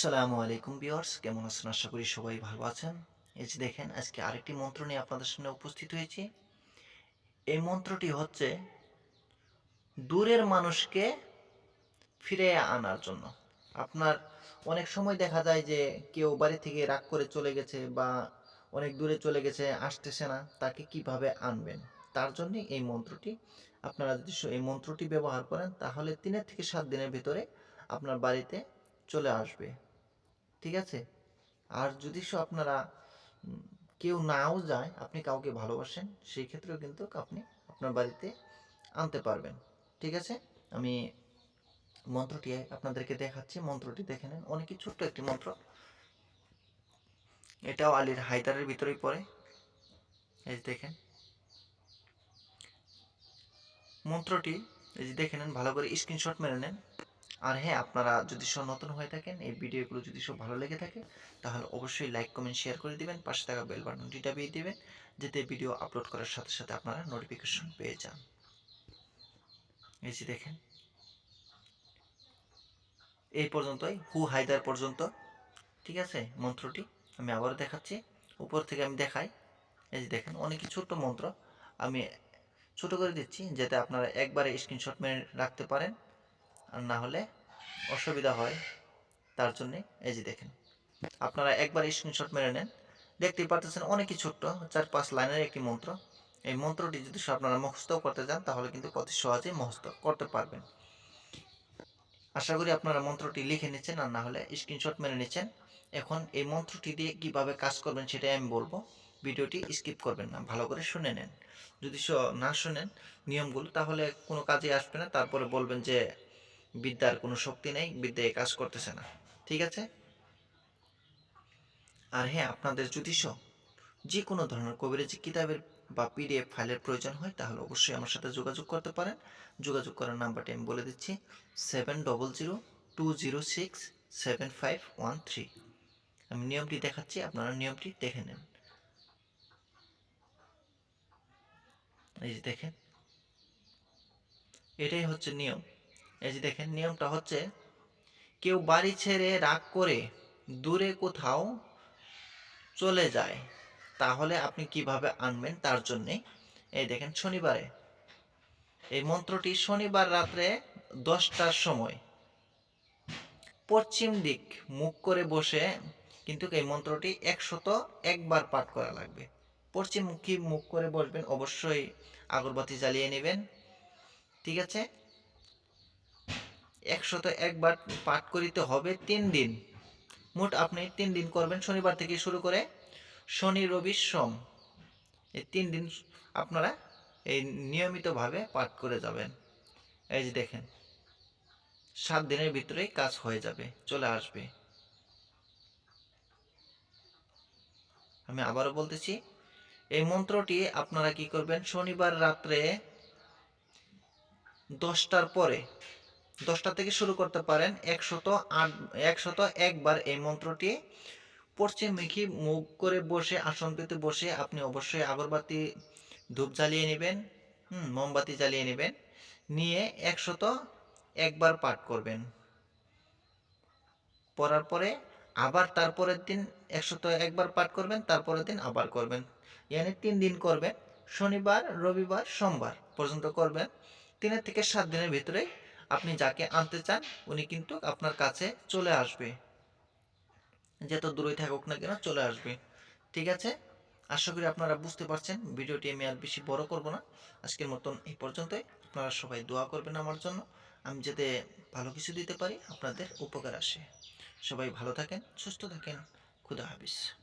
আসসালামু আলাইকুম বিয়ার্স কেমন আছেন? আশা করি সবাই ভালো আছেন। এই যে দেখেন, আজকে আরেকটি মন্ত্র নিয়ে আপনাদের সামনে উপস্থিত হয়েছি। এই মন্ত্রটি হচ্ছে, দূরের মানুষকে ফিরে আনার জন্য। আপনার অনেক সময় দেখা যায় যে কেউ বাড়ি থেকে রাগ করে চলে গেছে বা অনেক দূরে চলে গেছে, আসতেছে না, তাকে কীভাবে আনবেন? তার জন্য এই মন্ত্রটি। আপনারা যদি এই মন্ত্রটি ব্যবহার করেন, তাহলে তিনের থেকে সাত দিনের ভিতরে আপনার বাড়িতে চলে আসবে। ঠিক আছে? আর যদি আপনারা কেউ নাও যায়, আপনি কাউকে ভালোবাসেন, সেই ক্ষেত্রেও কিন্তু আপনি আপনার বাড়িতে আনতে পারবেন। ঠিক আছে? আমি মন্ত্রটি আপনাদেরকে দেখাচ্ছি, মন্ত্রটি দেখে নেন। অনেকই ছোট্ট একটি মন্ত্র। এটাও আলীর হায়দারের ভিতরেই পড়ে। এই যে দেখেন। মন্ত্রটি, এই যে দেখে নেন, ভালো করে স্ক্রিনশট মেরে নেন। আর হ্যাঁ আপনারা যদি সব নতুন হয়ে থাকেন, এই ভিডিওগুলো যদি সব ভালো লেগে থাকে, তাহলে অবশ্যই লাইক কমেন্ট শেয়ার করে দিবেন, পাশে থাকা বেল বাটনটি দাবিয়ে দিবেন, যাতে ভিডিও আপলোড করার সাথে সাথে আপনারা নোটিফিকেশন পেয়ে যান। এই যে দেখেন। এই পর্যন্তই, হু হায়দার পর্যন্ত, ঠিক আছে, মন্ত্রটি আমি আবারও দেখাচ্ছি। উপর থেকে আমি দেখাই। এই যে দেখেন, অনেকই ছোট্ট মন্ত্র। আমি ছোট করে দিচ্ছি, যাতে আপনারা একবারে স্ক্রিনশট মেরে রাখতে পারেন। আর না হলে অসুবিধা হয়। তার জন্যে এই যে দেখেন, আপনারা একবার স্ক্রিনশট মেরে নেন। দেখতেই পারতেছেন অনেকই ছোট্ট চার পাঁচ লাইনের একটি মন্ত্র। এই মন্ত্রটি যদি আপনারা মুখস্থ করতে চান, তাহলে কিন্তু অতি সহজেই মুখস্থ করতে পারবেন। আশা করি আপনারা মন্ত্রটি লিখে নিচ্ছেন, আর না হলে স্ক্রিনশট মেরে নিচ্ছেন। এখন এই মন্ত্রটি দিয়ে কীভাবে কাজ করবেন সেটাই আমি বলব। ভিডিওটি স্কিপ করবেন না, ভালো করে শুনে নেন। যদি না শুনেন নিয়মগুলো, তাহলে কোনো কাজে আসবে না। তারপরে বলবেন যে বিদ্যার কোনো শক্তি নেই, বিদ্যা কাজ করতেছে না। ঠিক আছে? আর হ্যাঁ আপনাদের স- যে কোনো ধরনের কবিরাজি কিতাবের বা পিডিএফ ফাইলের প্রয়োজন হয়, তাহলে অবশ্যই আমার সাথে যোগাযোগ করতে পারেন। যোগাযোগ করার নাম্বারটি আমি বলে দিচ্ছি, seven double zero two zero six seven five one three. আমি নিয়মটি দেখাচ্ছি, আপনারা নিয়মটি দেখে নেন। এই যে দেখেন, এটাই হচ্ছে নিয়ম। এই যে দেখেন, নিয়মটা হচ্ছে কেউ বাড়ি ছেড়ে রাগ করে দূরে কোথাও চলে যায়, তাহলে আপনি কীভাবে আনবেন তার জন্যে? এই দেখেন, শনিবারে। এই মন্ত্রটি শনিবার রাত্রে দশটার সময়। পশ্চিম দিক মুখ করে বসে কিন্তু এই মন্ত্রটি একশত একবার পাঠ করা লাগবে। পশ্চিমমুখী মুখ করে বসবেন? অবশ্যই আগরবাতি জ্বালিয়ে নেবেন। ঠিক আছে? একশত একবার পাঠ করিতে হবে তিন দিন। মোট আপনি তিন দিন করবেন, শনিবার থেকে শুরু করে শনি, রবি, সোম। এই তিন দিন আপনারা এই নিয়মিতভাবে পাঠ করে যাবেন। এই যে দেখেন, সাত দিনের ভিতরেই কাজ হয়ে যাবে, চলে আসবে। আমি আবারও বলতেছি, এই মন্ত্রটি আপনারা কি করবেন? শনিবার রাত্রে দশটার পরে দশটা থেকে শুরু করতে পারেন। একশত আট, একশত একবার এই মন্ত্রটি পশ্চিমমুখী মুখ করে বসে, আসন পেতে বসে আপনি অবশ্যই আগরবাতি ধূপ জ্বালিয়ে নেবেন, হুম, মোমবাতি জ্বালিয়ে নেবেন, নিয়ে একশত একবার পাঠ করবেন। পড়ার পরে আবার তারপরের দিন একশত একবার পাঠ করবেন, তারপরের দিন আবার করবেন। ইয়ানি তিন দিন করবেন, শনিবার, রবিবার, সোমবার পর্যন্ত করবেন। তিনের থেকে সাত দিনের ভিতরে আপনি যাকে আনতে চান, উনি কিন্তু আপনার কাছে চলে আসবে। যত দূরই থাকুক না কেন চলে আসবে। ঠিক আছে? আশা করি আপনারা বুঝতে পারছেন, ভিডিওটি আমি আর বেশি বড় করব না। আজকের মতন এই পর্যন্তই। আপনারা সবাই দোয়া করবেন আমার জন্য। আমি যাতে ভালো কিছু দিতে পারি, আপনাদের উপকার আসে। সবাই ভালো থাকেন, সুস্থ থাকেন। খুদা হাফিজ।